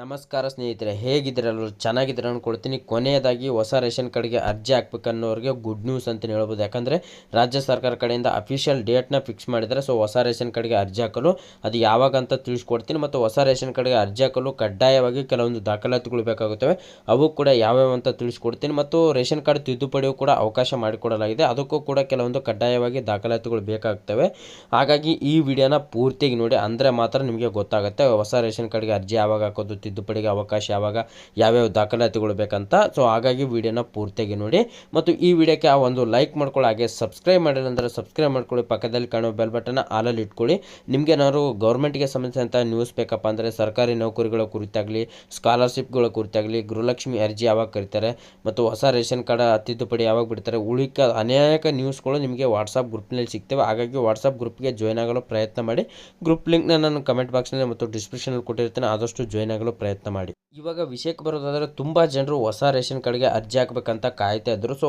ನಮಸ್ಕಾರ ಸ್ನೇಹಿತರೆ ಹೇಗಿದ್ದೀರಲ್ಲ ಚೆನ್ನಾಗಿದ್ದೀರ ಅಂದ್ಕೊಳ್ತೀನಿ ಕೊನೆಯದಾಗಿ ಹೊಸ ರೇಷನ್ ಕಾರ್ಡ್ಗೆ ಅರ್ಜಿ ಹಾಕ್ಬೇಕನ್ನೋರಿಗೆ ಗುಡ್ ನ್ಯೂಸ್ ಅಂತ ಹೇಳ್ಬೋದು. ಯಾಕಂದರೆ ರಾಜ್ಯ ಸರ್ಕಾರ ಕಡೆಯಿಂದ ಅಫಿಷಿಯಲ್ ಡೇಟ್ನ ಫಿಕ್ಸ್ ಮಾಡಿದ್ದಾರೆ. ಸೊ, ಹೊಸ ರೇಷನ್ ಕಾರ್ಡ್ಗೆ ಅರ್ಜಿ ಹಾಕಲು ಅದು ಯಾವಾಗ ಅಂತ ತಿಳಿಸ್ಕೊಡ್ತೀನಿ. ಮತ್ತು ಹೊಸ ರೇಷನ್ ಕಾರ್ಡ್ಗೆ ಅರ್ಜಿ ಹಾಕಲು ಕಡ್ಡಾಯವಾಗಿ ಕೆಲವೊಂದು ದಾಖಲಾತಿಗಳು ಬೇಕಾಗುತ್ತವೆ. ಅವು ಕೂಡ ಯಾವ್ಯಾವ ಅಂತ ತಿಳಿಸ್ಕೊಡ್ತೀನಿ. ಮತ್ತು ರೇಷನ್ ಕಾರ್ಡ್ ತಿದ್ದುಪಡಿಯೂ ಕೂಡ ಅವಕಾಶ ಮಾಡಿಕೊಡಲಾಗಿದೆ. ಅದಕ್ಕೂ ಕೂಡ ಕೆಲವೊಂದು ಕಡ್ಡಾಯವಾಗಿ ದಾಖಲಾತಿಗಳು ಬೇಕಾಗ್ತವೆ. ಹಾಗಾಗಿ ಈ ವಿಡಿಯೋನ ಪೂರ್ತಿಯಾಗಿ ನೋಡಿ. ಅಂದರೆ ಮಾತ್ರ ನಿಮಗೆ ಗೊತ್ತಾಗುತ್ತೆ. ಹೊಸ ರೇಷನ್ ಕಾರ್ಡ್ಗೆ ಅರ್ಜಿ ಯಾವಾಗ ಹಾಕೋದು ತಿದ್ದುಪಡಿಗೆ ಅವಕಾಶ ಯಾವಾಗ ಯಾವ್ಯಾವ ದಾಖಲಾತಿಗಳು ಬೇಕಂತ ಸೊ ಹಾಗಾಗಿ ವಿಡಿಯೋನ ಪೂರ್ತಿಯಾಗಿ ನೋಡಿ. ಮತ್ತು ಈ ವಿಡಿಯೋಕ್ಕೆ ಆ ಒಂದು ಲೈಕ್ ಮಾಡ್ಕೊಳ್ಳಿ ಹಾಗೆ ಸಬ್ಸ್ಕ್ರೈಬ್ ಮಾಡಿಲ್ಲ ಅಂದರೆ ಸಬ್ಸ್ಕ್ರೈಬ್ ಮಾಡ್ಕೊಳ್ಳಿ. ಪಕ್ಕದಲ್ಲಿ ಕಾಣೋ ಬೆಲ್ ಬಟನ್ ಆಲಲ್ಲಿ ಇಟ್ಕೊಳ್ಳಿ. ನಿಮಗೆ ಏನಾದ್ರು ಗೌರ್ಮೆಂಟ್ಗೆ ಸಂಬಂಧಿಸಿದಂಥ ನ್ಯೂಸ್ ಬೇಕಪ್ಪ ಅಂದರೆ ಸರ್ಕಾರಿ ನೌಕರಿಗಳ ಕುರಿತಾಗಲಿ ಸ್ಕಾಲರ್ಶಿಪ್ಗಳ ಕುರಿತಾಗಲಿ, ಗೃಹಲಕ್ಷ್ಮಿ ಅರ್ಜಿ ಯಾವಾಗ ಕರೀತಾರೆ, ಮತ್ತು ಹೊಸ ರೇಷನ್ ಕಾರ್ಡ್ ತಿದ್ದುಪಡಿ ಯಾವಾಗ ಬಿಡ್ತಾರೆ, ಉಳಿಕ ಅನೇಕ ನ್ಯೂಸ್ಗಳು ನಿಮಗೆ ವಾಟ್ಸಪ್ ಗ್ರೂಪ್ನಲ್ಲಿ ಸಿಗ್ತವೆ. ಹಾಗಾಗಿ ವಾಟ್ಸಪ್ ಗ್ರೂಪ್ಗೆ ಜಾಯ್ನ್ ಆಗಲು ಪ್ರಯತ್ನ ಮಾಡಿ. ಗ್ರೂಪ್ ಲಿಂಕ್ನ ನಾನು ಕಮೆಂಟ್ ಬಾಕ್ಸ್ನಲ್ಲಿ ಮತ್ತು ಡಿಸ್ಕ್ರಿಪ್ಷನಲ್ಲಿ ಕೊಟ್ಟಿರ್ತೇನೆ. ಆದಷ್ಟು ಜಾಯ್ನ್ ಆಗಲು ಪ್ರಯತ್ನ ಮಾಡಿ. ಇವಾಗ ವಿಷಯಕ್ಕೆ ಬರೋದಾದರೆ ತುಂಬ ಜನರು ಹೊಸ ರೇಷನ್ ಕಾರ್ಡ್ಗೆ ಅರ್ಜಿ ಹಾಕಬೇಕಂತ ಕಾಯ್ತಾ ಇದ್ರು. ಸೊ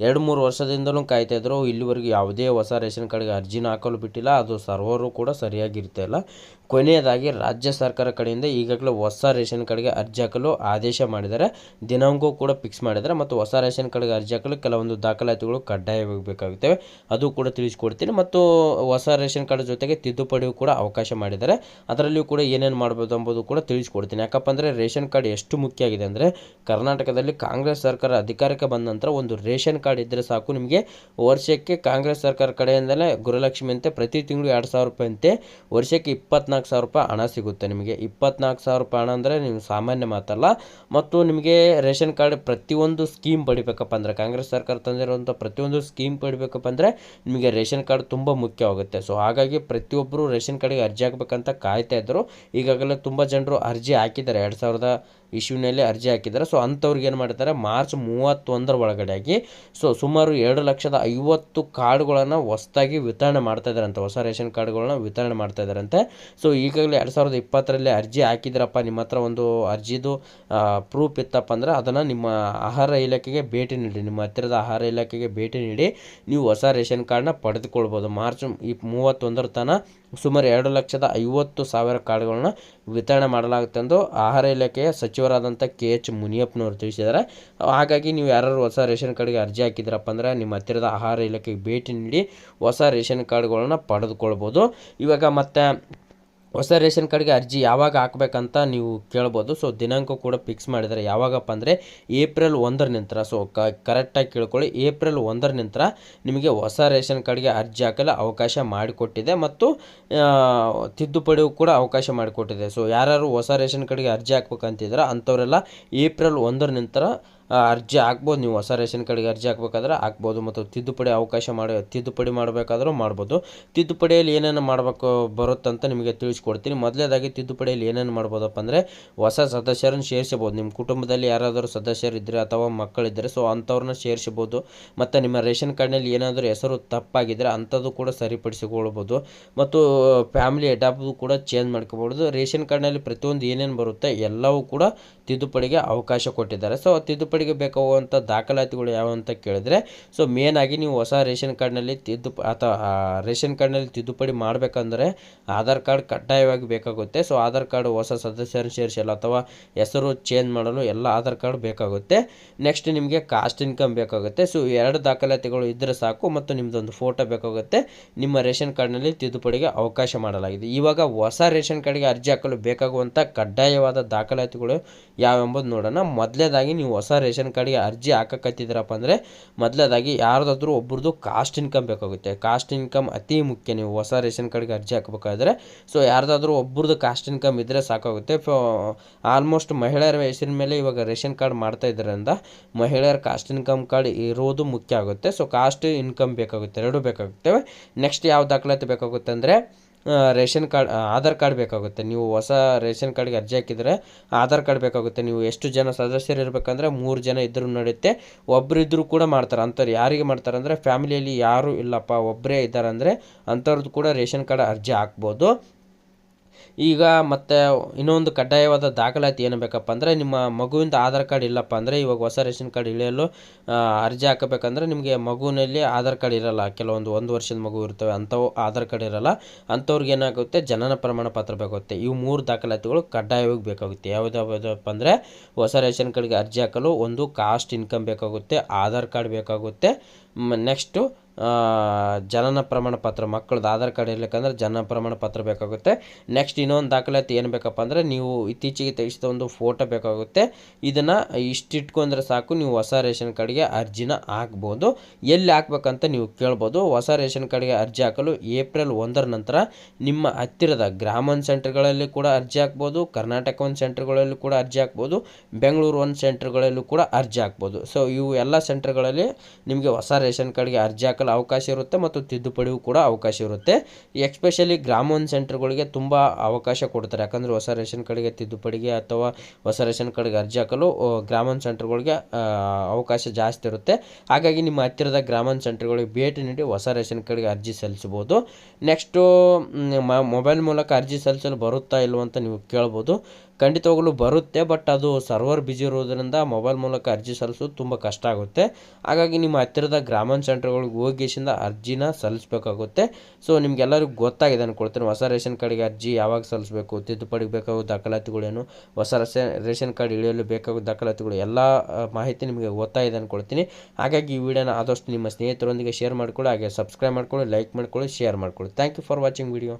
ಎರಡು ಮೂರು ವರ್ಷದಿಂದಲೂ ಕಾಯ್ತಾ ಇದ್ರು. ಇಲ್ಲಿವರೆಗೂ ಯಾವುದೇ ಹೊಸ ರೇಷನ್ ಕಾರ್ಡ್ಗೆ ಅರ್ಜಿನ ಹಾಕಲು ಬಿಟ್ಟಿಲ್ಲ. ಅದು ಸರ್ವರು ಕೂಡ ಸರಿಯಾಗಿರ್ತಾ ಇಲ್ಲ ಕೊನೆಯದಾಗಿ ರಾಜ್ಯ ಸರ್ಕಾರ ಕಡೆಯಿಂದ ಈಗಾಗಲೇ ಹೊಸ ರೇಷನ್ ಕಾರ್ಡ್ಗೆ ಅರ್ಜಿ ಹಾಕಲು ಆದೇಶ ಮಾಡಿದ್ದಾರೆ. ದಿನಾಂಕ ಕೂಡ ಫಿಕ್ಸ್ ಮಾಡಿದ್ದಾರೆ. ಮತ್ತು ಹೊಸ ರೇಷನ್ ಕಾರ್ಡ್ಗೆ ಅರ್ಜಿ ಹಾಕಲು ಕೆಲವೊಂದು ದಾಖಲಾತಿಗಳು ಕಡ್ಡಾಯವಾಗಿ ಬೇಕಾಗುತ್ತವೆ ಅದು ಕೂಡ ತಿಳಿಸ್ಕೊಡ್ತೀನಿ. ಮತ್ತು ಹೊಸ ರೇಷನ್ ಕಾರ್ಡ್ ಜೊತೆಗೆ ತಿದ್ದುಪಡಿಯೂ ಕೂಡ ಅವಕಾಶ ಮಾಡಿದ್ದಾರೆ. ಅದರಲ್ಲಿಯೂ ಕೂಡ ಏನೇನು ಮಾಡ್ಬೋದು ಎಂಬುದು ಕೂಡ ತಿಳಿಸ್ಕೊಡ್ತೀನಿ. ಯಾಕಪ್ಪ ಅಂದರೆ ರೇಷನ್ ಕಾರ್ಡ್ ಎಷ್ಟು ಮುಖ್ಯ ಆಗಿದೆ ಅಂದರೆ ಕರ್ನಾಟಕದಲ್ಲಿ ಕಾಂಗ್ರೆಸ್ ಸರ್ಕಾರ ಅಧಿಕಾರಕ್ಕೆ ಬಂದ ನಂತರ ಒಂದು ರೇಷನ್ ಕಾರ್ಡ್ ಇದ್ದರೆ ಸಾಕು. ನಿಮಗೆ ವರ್ಷಕ್ಕೆ ಕಾಂಗ್ರೆಸ್ ಸರ್ಕಾರ ಕಡೆಯಿಂದಲೇ ಗೃಹಲಕ್ಷ್ಮಿ ಅಂತೆ, ಪ್ರತಿ ತಿಂಗಳು ಎರಡು ಸಾವಿರ ರೂಪಾಯಿ ಅಂತೆ, ವರ್ಷಕ್ಕೆ ಇಪ್ಪತ್ನಾಲ್ಕು ಸಾವಿರ ರೂಪಾಯಿ ಹಣ ಸಿಗುತ್ತೆ ನಿಮಗೆ. ಇಪ್ಪತ್ನಾಲ್ಕು ಸಾವಿರ ರೂಪಾಯಿ ಹಣ ಅಂದರೆ ನೀವು ಸಾಮಾನ್ಯ ಮಾತಲ್ಲ. ಮತ್ತು ನಿಮಗೆ ರೇಷನ್ ಕಾರ್ಡ್ ಪ್ರತಿಯೊಂದು ಸ್ಕೀಮ್ ಪಡಿಬೇಕಪ್ಪ ಅಂದರೆ, ಕಾಂಗ್ರೆಸ್ ಸರ್ಕಾರ ತಂದಿರುವಂಥ ಪ್ರತಿಯೊಂದು ಸ್ಕೀಮ್ ಪಡಿಬೇಕಪ್ಪ ಅಂದರೆ ನಿಮಗೆ ರೇಷನ್ ಕಾರ್ಡ್ ತುಂಬ ಮುಖ್ಯವಾಗುತ್ತೆ ಸೊ ಹಾಗಾಗಿ ಪ್ರತಿಯೊಬ್ಬರು ರೇಷನ್ ಕಾರ್ಡಿಗೆ ಅರ್ಜಿ ಹಾಕಬೇಕಂತ ಕಾಯ್ತಾ ಇದ್ದರು. ಈಗಾಗಲೇ ತುಂಬ ಜನರು ಅರ್ಜಿ ಹಾಕಿದ್ದಾರೆ. ಎರಡು ಸಾವಿರದ ಇಶ್ಯೂನಲ್ಲಿ ಅರ್ಜಿ ಹಾಕಿದ್ದಾರೆ. ಸೊ ಅಂಥವ್ರಿಗೆ ಏನು ಮಾಡ್ತಾರೆ? ಮಾರ್ಚ್ ಮೂವತ್ತೊಂದರ ಒಳಗಡೆಯಾಗಿ ಸೊ ಸುಮಾರು ಎರಡು ಲಕ್ಷದ ಐವತ್ತು ಕಾರ್ಡ್ಗಳನ್ನು ಹೊಸದಾಗಿ ವಿತರಣೆ ಮಾಡ್ತಾ ಇದ್ದಾರಂತೆ. ಹೊಸ ರೇಷನ್ ಕಾರ್ಡ್ಗಳನ್ನ ವಿತರಣೆ ಮಾಡ್ತಾ ಇದ್ದಾರಂತೆ. ಸೊ ಈಗಾಗಲೇ ಎರಡು ಸಾವಿರದ ಇಪ್ಪತ್ತರಲ್ಲಿ ಅರ್ಜಿ ಹಾಕಿದ್ರಪ್ಪ, ನಿಮ್ಮ ಹತ್ರ ಒಂದು ಅರ್ಜಿದು ಪ್ರೂಫ್ ಇತ್ತಪ್ಪ ಅಂದರೆ ಅದನ್ನು ನಿಮ್ಮ ಆಹಾರ ಇಲಾಖೆಗೆ ಭೇಟಿ ನೀಡಿ. ನಿಮ್ಮ ಹತ್ತಿರದ ಆಹಾರ ಇಲಾಖೆಗೆ ಭೇಟಿ ನೀಡಿ ನೀವು ಹೊಸ ರೇಷನ್ ಕಾರ್ಡ್ನ ಪಡೆದುಕೊಳ್ಬೋದು. ಮಾರ್ಚ್ ಈ ಮೂವತ್ತೊಂದರ ತನಕ ಸುಮಾರು ಎರಡು ಲಕ್ಷದ ಐವತ್ತು ಸಾವಿರ ಕಾರ್ಡ್ಗಳನ್ನ ವಿತರಣೆ ಮಾಡಲಾಗುತ್ತೆ ಎಂದು ಆಹಾರ ಇಲಾಖೆಯ ಸಚಿವರಾದಂಥ ಕೆ ಎಚ್ ಮುನಿಯಪ್ಪನವರು ತಿಳಿಸಿದ್ದಾರೆ. ಹಾಗಾಗಿ ನೀವು ಯಾರು ಹೊಸ ರೇಷನ್ ಕಾರ್ಡ್ಗೆ ಅರ್ಜಿ ಹಾಕಿದ್ರಪ್ಪ ಅಂದರೆ ನಿಮ್ಮ ಹತ್ತಿರದ ಆಹಾರ ಇಲಾಖೆಗೆ ಭೇಟಿ ನೀಡಿ ಹೊಸ ರೇಷನ್ ಕಾರ್ಡ್ಗಳನ್ನು ಪಡೆದುಕೊಳ್ಬೋದು. ಇವಾಗ ಮತ್ತೆ ಹೊಸ ರೇಷನ್ ಕಾರ್ಡ್ಗೆ ಅರ್ಜಿ ಯಾವಾಗ ಹಾಕ್ಬೇಕಂತ ನೀವು ಕೇಳ್ಬೋದು. ಸೊ ದಿನಾಂಕ ಕೂಡ ಫಿಕ್ಸ್ ಮಾಡಿದ್ದಾರೆ. ಯಾವಾಗಪ್ಪ ಅಂದರೆ ಏಪ್ರಿಲ್ ಒಂದರ ನಂತರ. ಸೊ ಕರೆಕ್ಟಾಗಿ ಕೇಳ್ಕೊಳ್ಳಿ. ಏಪ್ರಿಲ್ ಒಂದರ ನಂತರ ನಿಮಗೆ ಹೊಸ ರೇಷನ್ ಕಾರ್ಡ್ಗೆ ಅರ್ಜಿ ಹಾಕಲು ಅವಕಾಶ ಮಾಡಿಕೊಟ್ಟಿದೆ ಮತ್ತು ತಿದ್ದುಪಡಿಯೂ ಕೂಡ ಅವಕಾಶ ಮಾಡಿಕೊಟ್ಟಿದೆ. ಸೊ ಯಾರು ಹೊಸ ರೇಷನ್ ಕಾರ್ಡ್ಗೆ ಅರ್ಜಿ ಹಾಕ್ಬೇಕಂತಿದ್ರೆ ಅಂಥವರೆಲ್ಲ ಏಪ್ರಿಲ್ ಒಂದರ ನಂತರ ಅರ್ಜಿ ಹಾಕ್ಬೋದು. ನೀವು ಹೊಸ ರೇಷನ್ ಕಾರ್ಡ್ಗೆ ಅರ್ಜಿ ಹಾಕ್ಬೇಕಾದ್ರೆ ಹಾಕ್ಬೋದು ಮತ್ತು ತಿದ್ದುಪಡಿ ಅವಕಾಶ ಮಾಡಿ, ತಿದ್ದುಪಡಿ ಮಾಡಬೇಕಾದ್ರೂ ಮಾಡ್ಬೋದು. ತಿದ್ದುಪಡಿಯಲ್ಲಿ ಏನೇನು ಮಾಡಬೇಕು ಬರುತ್ತಂತ ನಿಮಗೆ ತಿಳಿಸ್ಕೊಡ್ತೀನಿ. ಮೊದಲೇದಾಗಿ ತಿದ್ದುಪಡಿಯಲ್ಲಿ ಏನೇನು ಮಾಡ್ಬೋದಪ್ಪ ಅಂದರೆ ಹೊಸ ಸದಸ್ಯರನ್ನು ಸೇರಿಸಬಹುದು. ನಿಮ್ಮ ಕುಟುಂಬದಲ್ಲಿ ಯಾರಾದರೂ ಸದಸ್ಯರಿದ್ದರೆ ಅಥವಾ ಮಕ್ಕಳಿದ್ದರೆ ಸೊ ಅಂಥವ್ರನ್ನ ಸೇರಿಸಬಹುದು. ಮತ್ತು ನಿಮ್ಮ ರೇಷನ್ ಕಾರ್ಡ್ನಲ್ಲಿ ಏನಾದರೂ ಹೆಸರು ತಪ್ಪಾಗಿದ್ದರೆ ಅಂಥದ್ದು ಕೂಡ ಸರಿಪಡಿಸಿಕೊಳ್ಬೋದು. ಮತ್ತು ಫ್ಯಾಮಿಲಿ ಅಡಾಪ್ಟ್ ಕೂಡ ಚೇಂಜ್ ಮಾಡ್ಕೋಬೋದು ರೇಷನ್ ಕಾರ್ಡ್ನಲ್ಲಿ ಪ್ರತಿಯೊಂದು ಏನೇನು ಬರುತ್ತೆ ಎಲ್ಲವೂ ಕೂಡ ತಿದ್ದುಪಡಿಗೆ ಅವಕಾಶ ಕೊಟ್ಟಿದ್ದಾರೆ. ಸೊ ತಿದ್ದುಪಡಿಗೆ ಬೇಕಾಗುವಂಥ ದಾಖಲಾತಿಗಳು ಯಾವ ಅಂತ ಕೇಳಿದ್ರೆ ಸೊ ಮೇನ್ ಆಗಿ ನೀವು ಹೊಸ ರೇಷನ್ ಕಾರ್ಡ್ನಲ್ಲಿ ತಿದ್ದು ಅಥವಾ ರೇಷನ್ ಕಾರ್ಡ್ನಲ್ಲಿ ತಿದ್ದುಪಡಿ ಮಾಡಬೇಕಂದ್ರೆ ಆಧಾರ್ ಕಾರ್ಡ್ ಕಡ್ಡಾಯವಾಗಿ ಬೇಕಾಗುತ್ತೆ. ಸೊ ಆಧಾರ್ ಕಾರ್ಡ್ ಹೊಸ ಸದಸ್ಯರು ಸೇರಿಸಲು ಅಥವಾ ಹೆಸರು ಚೇಂಜ್ ಮಾಡಲು ಎಲ್ಲ ಆಧಾರ್ ಕಾರ್ಡ್ ಬೇಕಾಗುತ್ತೆ. ನೆಕ್ಸ್ಟ್ ನಿಮಗೆ ಕಾಸ್ಟ್ ಇನ್ಕಮ್ ಬೇಕಾಗುತ್ತೆ. ಸೊ ಎರಡು ದಾಖಲಾತಿಗಳು ಇದ್ದರೆ ಸಾಕು ಮತ್ತು ನಿಮ್ಮದೊಂದು ಫೋಟೋ ಬೇಕಾಗುತ್ತೆ. ನಿಮ್ಮ ರೇಷನ್ ಕಾರ್ಡ್ನಲ್ಲಿ ತಿದ್ದುಪಡಿಗೆ ಅವಕಾಶ ಮಾಡಲಾಗಿದೆ. ಇವಾಗ ಹೊಸ ರೇಷನ್ ಕಾರ್ಡ್ಗೆ ಅರ್ಜಿ ಹಾಕಲು ಬೇಕಾಗುವಂಥ ಕಡ್ಡಾಯವಾದ ದಾಖಲಾತಿಗಳು ಯಾವೆಂಬುದು ನೋಡೋಣ. ಮೊದಲೇದಾಗಿ ನೀವು ಹೊಸ ರೇಷನ್ ಕಾರ್ಡ್ಗೆ ಅರ್ಜಿ ಹಾಕಕತ್ತಿದ್ದೀರಪ್ಪ ಅಂದರೆ ಮೊದಲೇದಾಗಿ ಯಾರ್ದಾದ್ರೂ ಒಬ್ರದ್ದು ಕಾಸ್ಟ್ ಇನ್ಕಮ್ ಬೇಕಾಗುತ್ತೆ. ಕಾಸ್ಟ್ ಇನ್ಕಮ್ ಅತಿ ಮುಖ್ಯ. ನೀವು ಹೊಸ ರೇಷನ್ ಕಾರ್ಡ್ಗೆ ಅರ್ಜಿ ಹಾಕಬೇಕಾದ್ರೆ ಸೊ ಯಾರ್ದಾದ್ರೂ ಒಬ್ರದ್ದು ಕಾಸ್ಟ್ ಇನ್ಕಮ್ ಇದ್ದರೆ ಸಾಕಾಗುತ್ತೆ. ಆಲ್ಮೋಸ್ಟ್ ಮಹಿಳೆಯರ ಹೆಸರಿನ ಮೇಲೆ ಇವಾಗ ರೇಷನ್ ಕಾರ್ಡ್ ಮಾಡ್ತಾ ಇದ್ದರಿಂದ ಮಹಿಳೆಯರ ಕಾಸ್ಟ್ ಇನ್ಕಮ್ ಕಾರ್ಡ್ ಇರೋದು ಮುಖ್ಯ ಆಗುತ್ತೆ. ಸೊ ಕಾಸ್ಟ್ ಇನ್ಕಮ್ ಬೇಕಾಗುತ್ತೆ. ಎರಡೂ ಬೇಕಾಗುತ್ತವೆ. ನೆಕ್ಸ್ಟ್ ಯಾವ ದಾಖಲಾತಿ ಬೇಕಾಗುತ್ತೆ ಅಂದರೆ ರೇಷನ್ ಕಾರ್ಡ್ ಆಧಾರ್ ಕಾರ್ಡ್ ಬೇಕಾಗುತ್ತೆ. ನೀವು ಹೊಸ ರೇಷನ್ ಕಾರ್ಡ್ಗೆ ಅರ್ಜಿ ಹಾಕಿದರೆ ಆಧಾರ್ ಕಾರ್ಡ್ ಬೇಕಾಗುತ್ತೆ. ನೀವು ಎಷ್ಟು ಜನ ಸದಸ್ಯರು ಇರಬೇಕಂದ್ರೆ ಮೂರು ಜನ ಇದ್ದರೂ ನಡೆಯುತ್ತೆ. ಒಬ್ಬರಿದ್ದರೂ ಕೂಡ ಮಾಡ್ತಾರೆ. ಅಂಥವ್ರು ಯಾರಿಗೆ ಮಾಡ್ತಾರೆ ಅಂದರೆ ಫ್ಯಾಮಿಲಿಯಲ್ಲಿ ಯಾರೂ ಇಲ್ಲಪ್ಪ ಒಬ್ಬರೇ ಇದ್ದಾರೆ ಅಂದರೆ ಅಂಥವ್ರದ್ದು ಕೂಡ ರೇಷನ್ ಕಾರ್ಡ್ ಅರ್ಜಿ ಹಾಕ್ಬೋದು. ಈಗ ಮತ್ತು ಇನ್ನೊಂದು ಕಡ್ಡಾಯವಾದ ದಾಖಲಾತಿ ಏನು ಬೇಕಪ್ಪ ಅಂದರೆ ನಿಮ್ಮ ಮಗುವಿಂದ ಆಧಾರ್ ಕಾರ್ಡ್ ಇಲ್ಲಪ್ಪ ಅಂದರೆ ಇವಾಗ ಹೊಸ ರೇಷನ್ ಕಾರ್ಡ್ ಇಳಿಯಲು ಅರ್ಜಿ ಹಾಕಬೇಕಂದ್ರೆ ನಿಮಗೆ ಮಗುವಿನಲ್ಲಿ ಆಧಾರ್ ಕಾರ್ಡ್ ಇರಲ್ಲ. ಕೆಲವೊಂದು ಒಂದು ವರ್ಷದ ಮಗು ಇರ್ತವೆ, ಅಂಥವು ಆಧಾರ್ ಕಾರ್ಡ್ ಇರಲ್ಲ. ಅಂಥವ್ರಿಗೆ ಏನಾಗುತ್ತೆ? ಜನನ ಪ್ರಮಾಣ ಪತ್ರ ಬೇಕಾಗುತ್ತೆ. ಇವು ಮೂರು ದಾಖಲಾತಿಗಳು ಕಡ್ಡಾಯವಾಗಿ ಬೇಕಾಗುತ್ತೆ. ಯಾವುದಪ್ಪ ಅಂದರೆ ಹೊಸ ರೇಷನ್ ಕಾರ್ಡ್ಗೆ ಅರ್ಜಿ ಹಾಕಲು ಒಂದು ಕಾಸ್ಟ್ ಇನ್ಕಮ್ ಬೇಕಾಗುತ್ತೆ, ಆಧಾರ್ ಕಾರ್ಡ್ ಬೇಕಾಗುತ್ತೆ. ನೆಕ್ಸ್ಟು ಜನನ ಪ್ರಮಾಣ ಪತ್ರ ಮಕ್ಕಳದ್ದು ಆಧಾರ್ ಕಾರ್ಡ್ ಇರ್ಲಿಕ್ಕಂದ್ರೆ ಜನನ ಪ್ರಮಾಣ ಪತ್ರ ಬೇಕಾಗುತ್ತೆ. ನೆಕ್ಸ್ಟ್ ಇನ್ನೊಂದು ದಾಖಲಾತಿ ಏನು ಬೇಕಪ್ಪ ಅಂದರೆ ನೀವು ಇತ್ತೀಚೆಗೆ ತೆಗೆಸಿದ ಒಂದು ಫೋಟೋ ಬೇಕಾಗುತ್ತೆ. ಇದನ್ನು ಇಷ್ಟಿಟ್ಕೊಂಡ್ರೆ ಸಾಕು, ನೀವು ಹೊಸ ರೇಷನ್ ಕಾರ್ಡ್ಗೆ ಅರ್ಜಿನ ಹಾಕ್ಬೋದು. ಎಲ್ಲಿ ಹಾಕ್ಬೇಕಂತ ನೀವು ಕೇಳ್ಬೋದು. ಹೊಸ ರೇಷನ್ ಕಾರ್ಡ್ಗೆ ಅರ್ಜಿ ಹಾಕಲು ಏಪ್ರಿಲ್ ಒಂದರ ನಂತರ ನಿಮ್ಮ ಹತ್ತಿರದ ಗ್ರಾಮನ್ ಸೆಂಟರ್ಗಳಲ್ಲಿ ಕೂಡ ಅರ್ಜಿ ಹಾಕ್ಬೋದು, ಕರ್ನಾಟಕ ಒಂದು ಸೆಂಟರ್ಗಳಲ್ಲಿ ಕೂಡ ಅರ್ಜಿ ಹಾಕ್ಬೋದು, ಬೆಂಗಳೂರು ಒಂದು ಸೆಂಟರ್ಗಳಲ್ಲೂ ಕೂಡ ಅರ್ಜಿ ಹಾಕ್ಬೋದು. ಸೊ ಇವು ಎಲ್ಲ ಸೆಂಟರ್ಗಳಲ್ಲಿ ನಿಮಗೆ ಹೊಸ ರೇಷನ್ ಕಾರ್ಡ್ಗೆ ಅರ್ಜಿ ಹಾಕಲು ಅವಕಾಶ ಇರುತ್ತೆ ಮತ್ತು ತಿದ್ದುಪಡಿಗೂ ಕೂಡ ಅವಕಾಶ ಇರುತ್ತೆ. ಎಕ್ಸ್ಪೆಷಲಿ ಗ್ರಾಮ ಒನ್ ಸೆಂಟರ್ಗಳಿಗೆ ತುಂಬ ಅವಕಾಶ ಕೊಡ್ತಾರೆ. ಯಾಕಂದರೆ ಹೊಸ ರೇಷನ್ ಕಾರ್ಡ್ಗೆ ತಿದ್ದುಪಡಿಗೆ ಅಥವಾ ಹೊಸ ರೇಷನ್ ಕಾರ್ಡ್ಗೆ ಅರ್ಜಿ ಹಾಕಲು ಗ್ರಾಮೋನ್ ಸೆಂಟರ್ಗಳಿಗೆ ಅವಕಾಶ ಜಾಸ್ತಿ ಇರುತ್ತೆ. ಹಾಗಾಗಿ ನಿಮ್ಮ ಹತ್ತಿರದ ಗ್ರಾಮ ಒನ್ ಸೆಂಟರ್ಗಳಿಗೆ ಭೇಟಿ ನೀಡಿ ಹೊಸ ರೇಷನ್ ಕಾರ್ಡ್ಗೆ ಅರ್ಜಿ ಸಲ್ಲಿಸ್ಬೋದು ನೆಕ್ಸ್ಟು ಮೊಬೈಲ್ ಮೂಲಕ ಅರ್ಜಿ ಸಲ್ಲಿಸಲು ಬರುತ್ತಾ ಇಲ್ವಂತ ನೀವು ಕೇಳ್ಬೋದು. ಖಂಡಿತವಾಗಲೂ ಬರುತ್ತೆ, ಬಟ್ ಅದು ಸರ್ವರ್ ಬಿಜಿ ಇರೋದ್ರಿಂದ ಮೊಬೈಲ್ ಮೂಲಕ ಅರ್ಜಿ ಸಲ್ಲಿಸೋದು ತುಂಬ ಕಷ್ಟ ಆಗುತ್ತೆ. ಹಾಗಾಗಿ ನಿಮ್ಮ ಹತ್ತಿರದ ಗ್ರಾಮೀಣ ಸೆಂಟರ್ಗಳಿಗೆ ಹೋಗಿಸಿಂದ ಅರ್ಜಿನ ಸಲ್ಲಿಸಬೇಕಾಗುತ್ತೆ. ಸೊ ನಿಮ್ಗೆಲ್ಲರಿಗೂ ಗೊತ್ತಾಗಿದೆ ಅಂದ್ಕೊಳ್ತೀನಿ ಹೊಸ ರೇಷನ್ ಕಾರ್ಡಿಗೆ ಅರ್ಜಿ ಯಾವಾಗ ಸಲ್ಲಿಸಬೇಕು ತಿದ್ದುಪಡಿಗೆ ಬೇಕಾಗೋ ದಾಖಲಾತಿಗಳೇನು ಹೊಸ ರೇಷನ್ ರೇಷನ್ ಕಾರ್ಡ್ ಇಳಿಯಲು ಬೇಕಾಗೋ ದಾಖಲಾತಿಗಳು, ಎಲ್ಲ ಮಾಹಿತಿ ನಿಮಗೆ ಗೊತ್ತಾಗಿದೆ ಅಂದ್ಕೊಳ್ತೀನಿ ಹಾಗಾಗಿ ಈ ವಿಡಿಯೋನ ಆದಷ್ಟು ನಿಮ್ಮ ಸ್ನೇಹಿತರೊಂದಿಗೆ ಶೇರ್ ಮಾಡ್ಕೊಳ್ಳಿ, ಹಾಗೆ ಸಬ್ಸ್ಕ್ರೈಬ್ ಮಾಡ್ಕೊಳ್ಳಿ, ಲೈಕ್ ಮಾಡ್ಕೊಳ್ಳಿ, ಶೇರ್ ಮಾಡ್ಕೊಳ್ಳಿ. Thank you for watching video